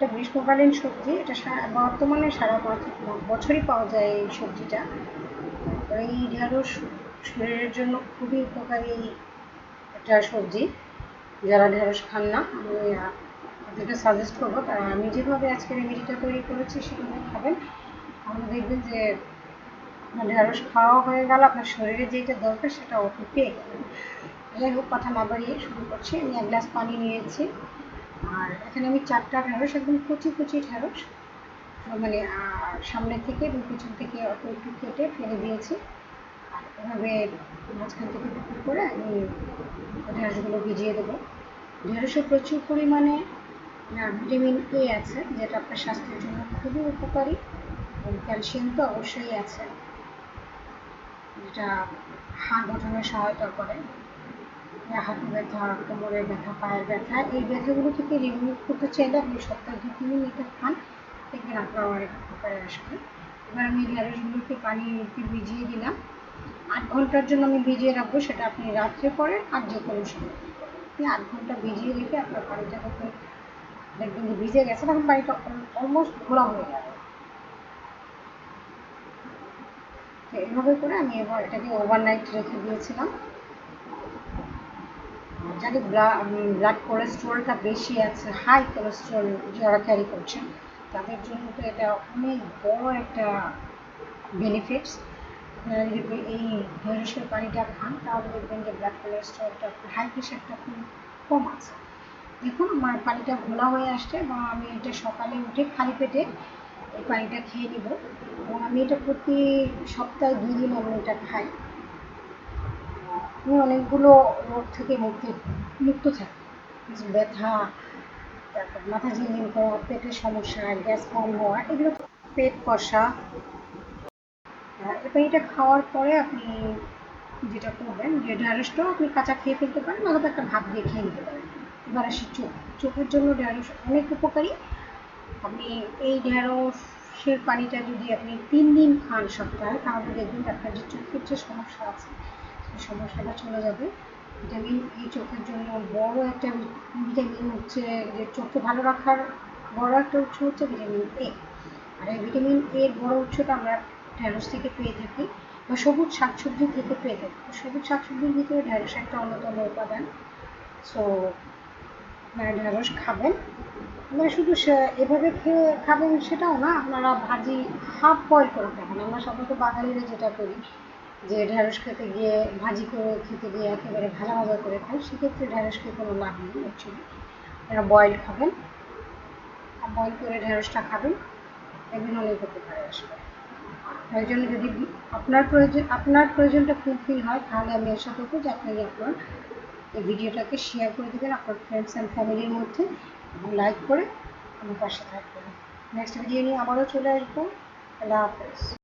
একটা গ্রীষ্মকালীন সবজি, এটা বর্তমানে সারা বছর- বছরই পাওয়া যায় এই সবজিটা। এই ঢেঁড়স শরীরের জন্য খুবই উপকারী একটা সবজি। যারা ঢেঁড়স খান না, আমি আপনাদেরকে সাজেস্ট করব, কারণ আমি যেভাবে আজকে রেমেডিটা তৈরি করেছি, সেভাবে খাবেন। তাহলে দেখবেন যে ঢেঁড়স খাওয়া হয়ে গেল, আপনার শরীরে যেটা দরকার সেটা অটো পেয়ে গেলেন যাই হোক, কথা না বাড়িয়ে শুরু করছি। আমি এক গ্লাস পানি নিয়েছি। আর এখানে আমি চারটা ঢেঁড়স, একদম কুচি কুচি ঢেঁড়স মানে সামনে থেকে এবং পিছন থেকে অল্প একটু কেটে ফেলে দিয়েছি। আর এভাবে মাঝখান থেকে টুকরো করে আমি ঢেঁড়সগুলো ভিজিয়ে দেবো। ঢেঁড়সে প্রচুর পরিমাণে ভিটামিন এ আছে, যেটা আপনার স্বাস্থ্যের জন্য খুবই উপকারী এবং ক্যালসিয়াম তো অবশ্যই আছে, যেটা হাড় গঠনে সহায়তা করে। হাঁটু ব্যথা কোমরের ব্যথা, পায়ের ব্যথা, এই ব্যথাগুলো থেকে রিমুভ করতে চাইলে আপনি সপ্তাহে দু তিন দিন এটা খান। দেখবেন আপনার অনেক উপকারে আসবে। এবার আমি ঢেঁড়সগুলোকে পানিতে ভিজিয়ে দিলাম। আট ঘণ্টার জন্য আমি ভিজিয়ে রাখব, সেটা আপনি রাত্রে করেন আর যে কোনো সময়। আপনি আট ঘণ্টা ভিজিয়ে রেখে আপনার পানিটা যখন দেখবেন যে ভিজে গেছে, তখন পানিটা অলমোস্ট ঘোলা হয়ে যাবে। তো এইভাবে করে আমি এবার এটাকে ওভারনাইট রেখে দিয়েছিলাম। যাদের ব্লাড কোলেস্ট্রলটা বেশি আছে হাই কোলেস্ট্রল যারা ক্যারি করছেন, তাদের জন্য তো এটা অনেক বড় একটা বেনিফিটস আপনারা যদি এই ঢেঁড়সের পানিটা খান, তাহলে দেখবেন যে ব্লাড কোলেস্ট্রলটা হাই প্রেশারটা খুব কম আছে। দেখুন, আমার পানিটা ঘোলা হয়ে আসছে এবং আমি এটা সকালে উঠে খালি পেটে এই পানিটা খেয়ে নিব। এবং আমি এটা প্রতি সপ্তাহে দুই দিন আমি এটা খাই। আমি অনেকগুলো রোগ থেকে মুক্তি, মুক্ত থাকি। ব্যথা, তারপর মাথা ঝিনঝিন করা পেটের সমস্যা, গ্যাস কম হওয়া, এগুলো পেট কষা। এবার এটা খাওয়ার পরে আপনি যেটা করবেন, যে ঢ্যাঁড়সটাও আপনি কাঁচা খেয়ে ফেলতে পারেন, অথবা একটা ভাত দিয়ে খেয়ে নিতে পারেন। এবার আসি চোখ। চোখের জন্য ঢ্যাঁড়স অনেক উপকারী। আপনি এই ঢ্যাঁড়সের পানিটা যদি আপনি তিন দিন খান সপ্তাহে, তাহলে দেখবেন আপনার যে চোখের যে সমস্যা আছে সমস্যাটা চলে যাবে। ভিটামিন এই চোখের জন্য বড় একটা ভিটামিন হচ্ছে যে চোখকে ভালো রাখার বড় একটা উৎস হচ্ছে ভিটামিন এ আর এই ভিটামিন এর বড় উৎসটা আমরা ঢ্যাঁড়স থেকে পেয়ে থাকি বা সবুজ শাকসবজি থেকে পেয়ে থাকি। সবুজ শাকসবজির ভিতরে ঢ্যাঁড়স একটা অন্যতম উপাদান। সো আপনারা ঢ্যাঁড়স খাবেন। আপনারা শুধু এভাবে খেয়ে খাবেন সেটাও না, আপনারা ভাজি, হাফ বয়েল করে খাবেন। আমরা সাধারণত বাঙালিরা যেটা করি যে ঢ্যাঁড়স খেতে গিয়ে ভাজি করে খেতে গিয়ে একেবারে ভাজা ভাজা করে খাই সেক্ষেত্রে ঢ্যাঁড়স খেয়ে কোনো লাভ নেই অ্যাকচুয়ালি আপনারা বয়েল খাবেন, আর বয়েল করে ঢ্যাঁড়সটা খাবেন একদিন অনেক উপকারে আসবে। তাই জন্য যদি আপনার প্রয়োজন, আপনার প্রয়োজনটা ফুলফিল হয়, তাহলে আমি আশা করব যে আপনি আপনার এই ভিডিওটাকে শেয়ার করে দেবেন আপনার ফ্রেন্ডস অ্যান্ড ফ্যামিলির মধ্যে, এবং লাইক করে আমার পাশে থাকবেন। নেক্সট ভিডিও নিয়ে আবারও চলে আসব। আল্লাহ হাফেজ।